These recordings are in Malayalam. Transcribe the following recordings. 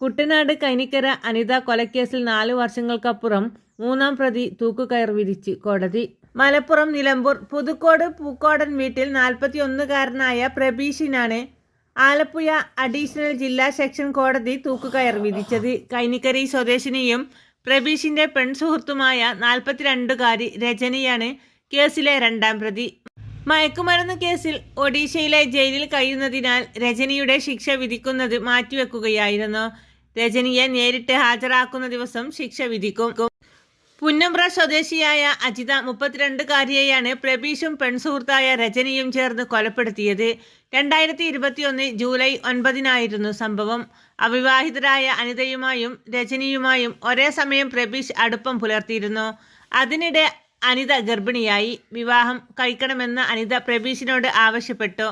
കുട്ടനാട് കൈനിക്കര അനിത കൊലക്കേസിൽ നാലു വർഷങ്ങൾക്കപ്പുറം മൂന്നാം പ്രതി തൂക്കുകയർ വിരിച്ച് കോടതി. മലപ്പുറം നിലമ്പൂർ പുതുക്കോട് പൂക്കോടൻ വീട്ടിൽ നാൽപ്പത്തിയൊന്നുകാരനായ പ്രബീഷിനാണ് ആലപ്പുഴ അഡീഷണൽ ജില്ലാ സെക്ഷൻ കോടതി തൂക്കുകയർ വിധിച്ചത്. കൈനിക്കരി സ്വദേശിനിയും പ്രബീഷിന്റെ പെൺസുഹൃത്തുമായ നാൽപ്പത്തിരണ്ടുകാരി രജനിയാണ് കേസിലെ രണ്ടാം പ്രതി. മയക്കുമരുന്ന് കേസിൽ ഒഡീഷയിലെ ജയിലിൽ കഴിയുന്നതിനാൽ രജനിയുടെ ശിക്ഷ വിധിക്കുന്നത് മാറ്റിവെക്കുകയായിരുന്നു. രജനിയെ നേരിട്ട് ഹാജരാക്കുന്ന ദിവസം ശിക്ഷ വിധിക്കും. പുന്നമ്പ്ര സ്വദേശിയായ അജിത മുപ്പത്തിരണ്ടുകാരിയെയാണ് പ്രബീഷും പെൺസുഹൃത്തായ രജനിയും ചേർന്ന് കൊലപ്പെടുത്തിയത്. രണ്ടായിരത്തി ഇരുപത്തിയൊന്ന് ജൂലൈ ഒൻപതിനായിരുന്നു സംഭവം. അവിവാഹിതരായ അനിതയുമായും രജനിയുമായും ഒരേ സമയം പ്രബീഷ് അടുപ്പം പുലർത്തിയിരുന്നു. അതിനിടെ അനിത ഗർഭിണിയായി. വിവാഹം കഴിക്കണമെന്ന് അനിത പ്രബീഷിനോട് ആവശ്യപ്പെട്ടു.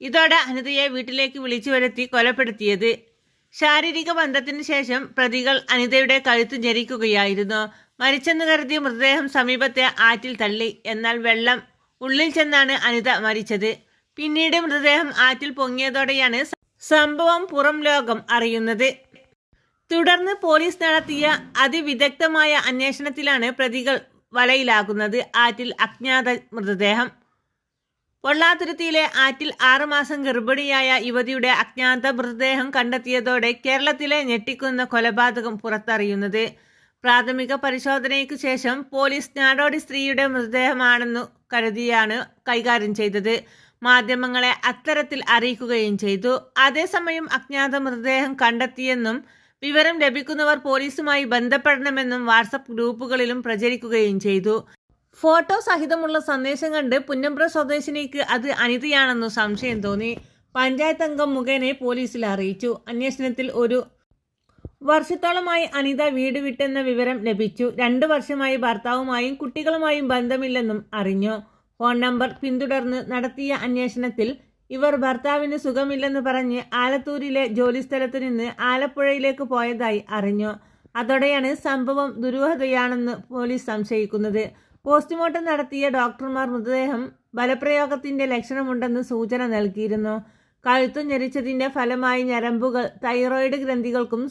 ഇതോടെ അനിതയെ വീട്ടിലേക്ക് വിളിച്ചു വരുത്തി കൊലപ്പെടുത്തിയത്. ശാരീരിക ബന്ധത്തിന് ശേഷം പ്രതികൾ അനിതയുടെ കഴുത്ത് ഞെരിക്കുകയായിരുന്നു. മരിച്ചെന്ന് കരുതി മൃതദേഹം സമീപത്തെ ആറ്റിൽ തള്ളി. എന്നാൽ വെള്ളം ഉള്ളിൽ ചെന്നാണ് അനിത മരിച്ചത്. പിന്നീട് മൃതദേഹം ആറ്റിൽ പൊങ്ങിയതോടെയാണ് സംഭവം പുറം ലോകം അറിയുന്നത്. തുടർന്ന് പോലീസ് നടത്തിയ അതിവിദഗ്ധമായ അന്വേഷണത്തിലാണ് പ്രതികൾ വലയിലാകുന്നത് ആറ്റിൽ അജ്ഞാത മൃതദേഹം. പൊള്ളാതുരുത്തിയിലെ ആറ്റിൽ ആറുമാസം ഗർഭിണിയായ യുവതിയുടെ അജ്ഞാത മൃതദേഹം കണ്ടെത്തിയതോടെ കേരളത്തിലെ ഞെട്ടിക്കുന്ന കൊലപാതകം പുറത്തറിയുന്നത്. പ്രാഥമിക പരിശോധനയ്ക്ക് ശേഷം പോലീസ് നാടോടി സ്ത്രീയുടെ മൃതദേഹമാണെന്നു കരുതിയാണ് കൈകാര്യം ചെയ്തത്. മാധ്യമങ്ങളെ അത്തരത്തിൽ അറിയിക്കുകയും ചെയ്തു. അതേസമയം അജ്ഞാത മൃതദേഹം കണ്ടെത്തിയെന്നും വിവരം ലഭിക്കുന്നവർ പോലീസുമായി ബന്ധപ്പെടണമെന്നും വാട്സപ്പ് ഗ്രൂപ്പുകളിലും പ്രചരിക്കുകയും ചെയ്തു. ഫോട്ടോ സഹിതമുള്ള സന്ദേശം കണ്ട് പുന്നമ്പ്ര സ്വദേശിനിക്ക് അത് അനിതയാണെന്നു സംശയം തോന്നി. പഞ്ചായത്ത് അംഗം മുഖേന പോലീസിൽ അറിയിച്ചു. അന്വേഷണത്തിൽ ഒരു വർഷത്തോളമായി അനിത വീട് വിട്ടെന്ന വിവരം ലഭിച്ചു. രണ്ടു വർഷമായി ഭർത്താവുമായും കുട്ടികളുമായും ബന്ധമില്ലെന്നും അറിഞ്ഞു. ഫോൺ നമ്പർ പിന്തുടർന്ന് നടത്തിയ അന്വേഷണത്തിൽ ഇവർ ഭർത്താവിന് സുഖമില്ലെന്ന് പറഞ്ഞ് ആലത്തൂരിലെ ജോലിസ്ഥലത്ത് നിന്ന് ആലപ്പുഴയിലേക്ക് പോയതായി അറിഞ്ഞു. അതോടെയാണ് സംഭവം ദുരൂഹതയാണെന്ന് പോലീസ് സംശയിക്കുന്നത്. പോസ്റ്റ്മോർട്ടം നടത്തിയ ഡോക്ടർമാർ മൃതദേഹം ബലപ്രയോഗത്തിന്റെ ലക്ഷണമുണ്ടെന്ന് സൂചന നൽകിയിരുന്നു. കഴുത്തു ഞെരിച്ചതിന്റെ ഫലമായി ഞരമ്പുകൾ തൈറോയിഡ് ഗ്രന്ഥികൾക്കും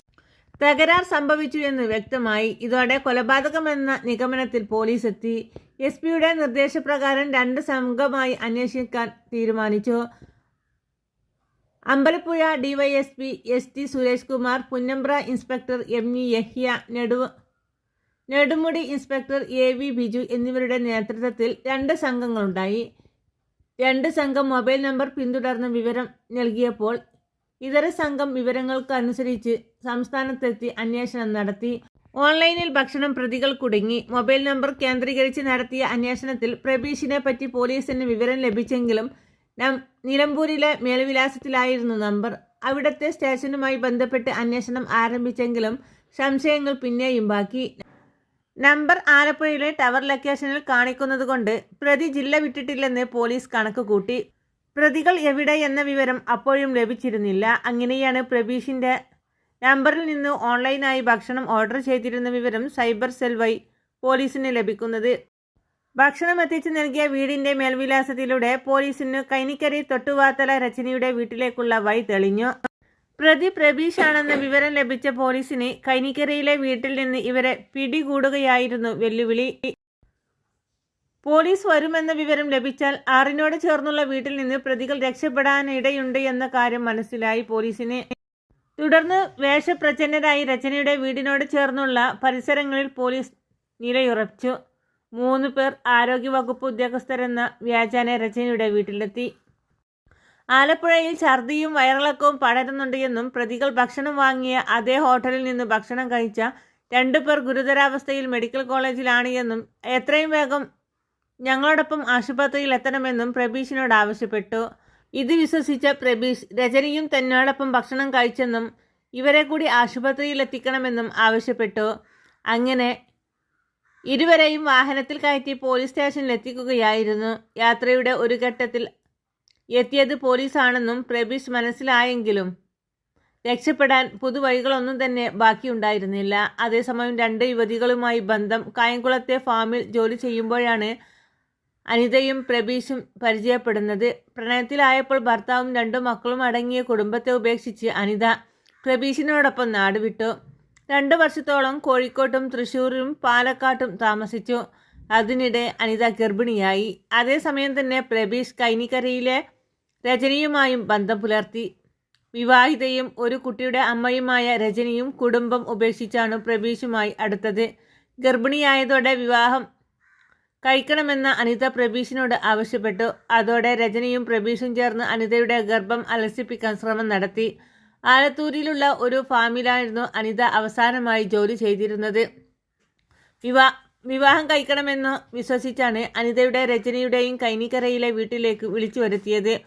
തകരാർ സംഭവിച്ചു എന്ന് വ്യക്തമായി. ഇതോടെ കൊലപാതകമെന്ന നിഗമനത്തിൽ പോലീസ് എത്തി. എസ് പിയുടെ നിർദ്ദേശപ്രകാരം രണ്ട് സംഘമായി അന്വേഷിക്കാൻ തീരുമാനിച്ചു. Ambalappuzha DYSP S T Suresh Kumar Punnapra inspector M E Yahya നെടു Nedumudi inspector A V Biju എന്നിവരുടെ നേതൃത്വത്തിൽ രണ്ട് സംഘങ്ങളുണ്ടായി. രണ്ട് സംഘം മൊബൈൽ നമ്പർ പിന്തുടർന്ന് വിവരം നൽകിയപ്പോൾ ഇതര സംഘം വിവരങ്ങൾക്കനുസരിച്ച് സംസ്ഥാനത്തെത്തി അന്വേഷണം നടത്തി. ഓൺലൈനിൽ ഭക്ഷണം പ്രതികൾ കുടുങ്ങി. മൊബൈൽ നമ്പർ കേന്ദ്രീകരിച്ച് നടത്തിയ അന്വേഷണത്തിൽ പ്രബീഷിനെ പറ്റി പോലീസിന് വിവരം ലഭിച്ചെങ്കിലും നിലമ്പൂരിലെ മേൽവിലാസത്തിലായിരുന്നു നമ്പർ അവിടത്തെ സ്റ്റേഷനുമായി ബന്ധപ്പെട്ട് അന്വേഷണം ആരംഭിച്ചെങ്കിലും സംശയങ്ങൾ പിന്നെയും ബാക്കി. നമ്പർ ആലപ്പുഴയിലെ ടവർ ലൊക്കേഷനിൽ കാണിക്കുന്നതുകൊണ്ട് പ്രതി ജില്ല വിട്ടിട്ടില്ലെന്ന് പോലീസ് കണക്ക് കൂട്ടി. പ്രതികൾ എവിടെ എന്ന വിവരം അപ്പോഴും ലഭിച്ചിരുന്നില്ല. അങ്ങനെയാണ് പ്രബീഷിന്റെ നമ്പറിൽ നിന്ന് ഓൺലൈനായി ഭക്ഷണം ഓർഡർ ചെയ്തിരുന്ന വിവരം സൈബർ സെൽ വഴി പോലീസിന് ലഭിക്കുന്നത്. ഭക്ഷണം എത്തിച്ചു നൽകിയ വീടിന്റെ മേൽവിലാസത്തിലൂടെ പോലീസിന് കൈനിക്കരി തൊട്ടുവാത്തല രചനയുടെ വീട്ടിലേക്കുള്ള വഴി തെളിഞ്ഞു. പ്രതി പ്രബീഷാണെന്ന വിവരം ലഭിച്ച പോലീസിന് കൈനിക്കരയിലെ വീട്ടിൽ നിന്ന് ഇവരെ പിടികൂടുകയായിരുന്നു വെല്ലുവിളി. പോലീസ് വരുമെന്ന വിവരം ലഭിച്ചാൽ ആറിനോട് ചേർന്നുള്ള വീട്ടിൽ നിന്ന് പ്രതികൾ രക്ഷപ്പെടാനിടയുണ്ട് എന്ന കാര്യം മനസ്സിലായി പോലീസിന്. തുടർന്ന് വേഷപ്രച്ഛന്നരായി രചനയുടെ വീടിനോട് ചേർന്നുള്ള പരിസരങ്ങളിൽ പോലീസ് നിലയുറച്ചു മൂന്ന് പേർ ആരോഗ്യവകുപ്പ് ഉദ്യോഗസ്ഥരെന്ന വ്യാജാന രചനയുടെ വീട്ടിലെത്തി. ആലപ്പുഴയിൽ ഛർദിയും വയറിളക്കവും പടരുന്നുണ്ട് എന്നും പ്രതികൾ ഭക്ഷണം വാങ്ങിയ അതേ ഹോട്ടലിൽ നിന്ന് ഭക്ഷണം കഴിച്ച രണ്ടു പേർ ഗുരുതരാവസ്ഥയിൽ മെഡിക്കൽ കോളേജിലാണ് എന്നും എത്രയും വേഗം ഞങ്ങളോടൊപ്പം ആശുപത്രിയിൽ എത്തണമെന്നും പ്രബീഷിനോട് ആവശ്യപ്പെട്ടു. ഇത് വിശ്വസിച്ച പ്രബീഷ് രജനിയും തന്നോടൊപ്പം ഭക്ഷണം കഴിച്ചെന്നും ഇവരെ കൂടി ആശുപത്രിയിൽ എത്തിക്കണമെന്നും ആവശ്യപ്പെട്ടു. അങ്ങനെ ഇരുവരെയും വാഹനത്തിൽ കയറ്റി പോലീസ് സ്റ്റേഷനിൽ എത്തിക്കുകയായിരുന്നു. യാത്രയുടെ ഒരു ഘട്ടത്തിൽ എത്തിയത് പോലീസാണെന്നും പ്രബീഷ് മനസ്സിലായെങ്കിലും രക്ഷപ്പെടാൻ പുതുവഴികളൊന്നും തന്നെ ബാക്കിയുണ്ടായിരുന്നില്ല. അതേസമയം രണ്ട് യുവതികളുമായി ബന്ധം കായംകുളത്തെ ഫാമിൽ ജോലി ചെയ്യുമ്പോഴാണ് അനിതയും പ്രബീഷും പരിചയപ്പെടുന്നത്. പ്രണയത്തിലായപ്പോൾ ഭർത്താവും രണ്ടു മക്കളും അടങ്ങിയ കുടുംബത്തെ ഉപേക്ഷിച്ച് അനിത പ്രബീഷിനോടൊപ്പം നാടുവിട്ടു. രണ്ട് വർഷത്തോളം കോഴിക്കോട്ടും തൃശ്ശൂരും പാലക്കാട്ടും താമസിച്ചു. അതിനിടെ അനിത ഗർഭിണിയായി. അതേസമയം തന്നെ പ്രബീഷ് കൈനിക്കരയിലെ രജനിയുമായും ബന്ധം പുലർത്തി. വിവാഹിതയും ഒരു കുട്ടിയുടെ അമ്മയുമായ രജനിയും കുടുംബം ഉപേക്ഷിച്ചാണ് പ്രബീഷുമായി അടുത്തത്. ഗർഭിണിയായതോടെ വിവാഹം കഴിക്കണമെന്ന് അനിത പ്രബീഷിനോട് ആവശ്യപ്പെട്ടു. അതോടെ രജനിയും പ്രബീഷും ചേർന്ന് അനിതയുടെ ഗർഭം അലസിപ്പിക്കാൻ ശ്രമം നടത്തി. ആലത്തൂരിലുള്ള ഒരു ഫാമിലായിരുന്നു അനിത അവസാനമായി ജോലി ചെയ്തിരുന്നത്. വിവാ വിവാഹം കഴിക്കണമെന്ന് വിശ്വസിച്ചാണ് അനിതയുടെ രചനയുടെയും കൈനിക്കരയിലെ വീട്ടിലേക്ക് വിളിച്ചു വരുത്തിയത്.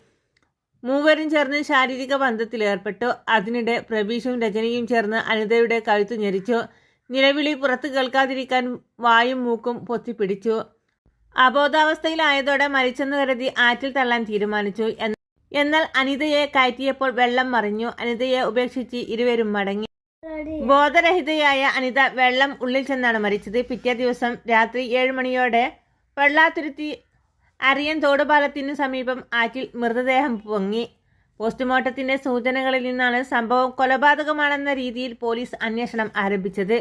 മൂവരും ചേർന്ന് ശാരീരിക ബന്ധത്തിലേർപ്പെട്ടു അതിനിടെ പ്രബീഷും രചനയും ചേർന്ന് അനിതയുടെ കഴുത്തു ഞെരിച്ചു. നിലവിളി പുറത്തു കേൾക്കാതിരിക്കാൻ വായും മൂക്കും പൊത്തിപ്പിടിച്ചു. അബോധാവസ്ഥയിലായതോടെ മരിച്ചെന്ന് കരുതി ആറ്റിൽ തള്ളാൻ തീരുമാനിച്ചു. എന്നാൽ അനിതയെ കയറ്റിയപ്പോൾ വെള്ളം മറിഞ്ഞു. അനിതയെ ഉപേക്ഷിച്ച് ഇരുവരും മടങ്ങി. ബോധരഹിതയായ അനിത വെള്ളം ഉള്ളിൽ ചെന്നാണ് മരിച്ചത്. പിറ്റേ ദിവസം രാത്രി ഏഴ് മണിയോടെ വെള്ളാത്തുരുത്തി അരിയൻ തോടുപാലത്തിന് സമീപം ആറ്റിൽ മൃതദേഹം പൊങ്ങി. പോസ്റ്റ്മോർട്ടത്തിന്റെ സൂചനകളിൽ നിന്നാണ് സംഭവം കൊലപാതകമാണെന്ന രീതിയിൽ പോലീസ് അന്വേഷണം ആരംഭിച്ചത്.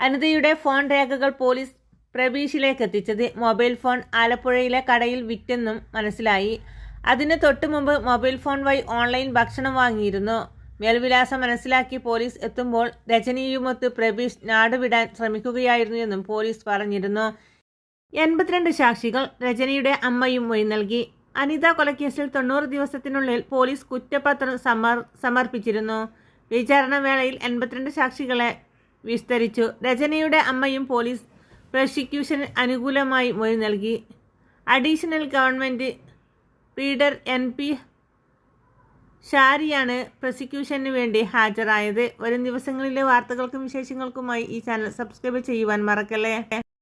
അനിതയുടെ ഫോൺ രേഖകൾ പോലീസ് പ്രബീഷിലേക്ക് എത്തിച്ചത് മൊബൈൽ ഫോൺ ആലപ്പുഴയിലെ കടയിൽ വിറ്റെന്നും മനസ്സിലായി. അതിന് തൊട്ടു മുമ്പ് മൊബൈൽ ഫോൺ വഴി ഓൺലൈൻ ഭക്ഷണം വാങ്ങിയിരുന്നു. മേൽവിലാസം മനസ്സിലാക്കി പോലീസ് എത്തുമ്പോൾ രജനിയുമൊത്ത് പ്രബീഷ് നാടുവിടാൻ ശ്രമിക്കുകയായിരുന്നു എന്നും പോലീസ് പറഞ്ഞിരുന്നു. എൺപത്തിരണ്ട് സാക്ഷികൾ രജനിയുടെ അമ്മയും മൊഴി നൽകി. അനിത കൊലക്കേസിൽ തൊണ്ണൂറ് ദിവസത്തിനുള്ളിൽ പോലീസ് കുറ്റപത്രം സമർ സമർപ്പിച്ചിരുന്നു. വിചാരണ വേളയിൽ എൺപത്തിരണ്ട് സാക്ഷികളെ വിസ്തരിച്ചു. രജനിയുടെ അമ്മയും പോലീസ് പ്രോസിക്യൂഷന് അനുകൂലമായി മൊഴി നൽകി. Additional government pleader N P ഷാരിയാണ് പ്രോസിക്യൂഷന് വേണ്ടി ഹാജരായത്. വരും ദിവസങ്ങളിലെ വാർത്തകൾക്കും വിശേഷങ്ങൾക്കുമായി ഈ ചാനൽ സബ്സ്ക്രൈബ് ചെയ്യുവാൻ മറക്കല്ലേ?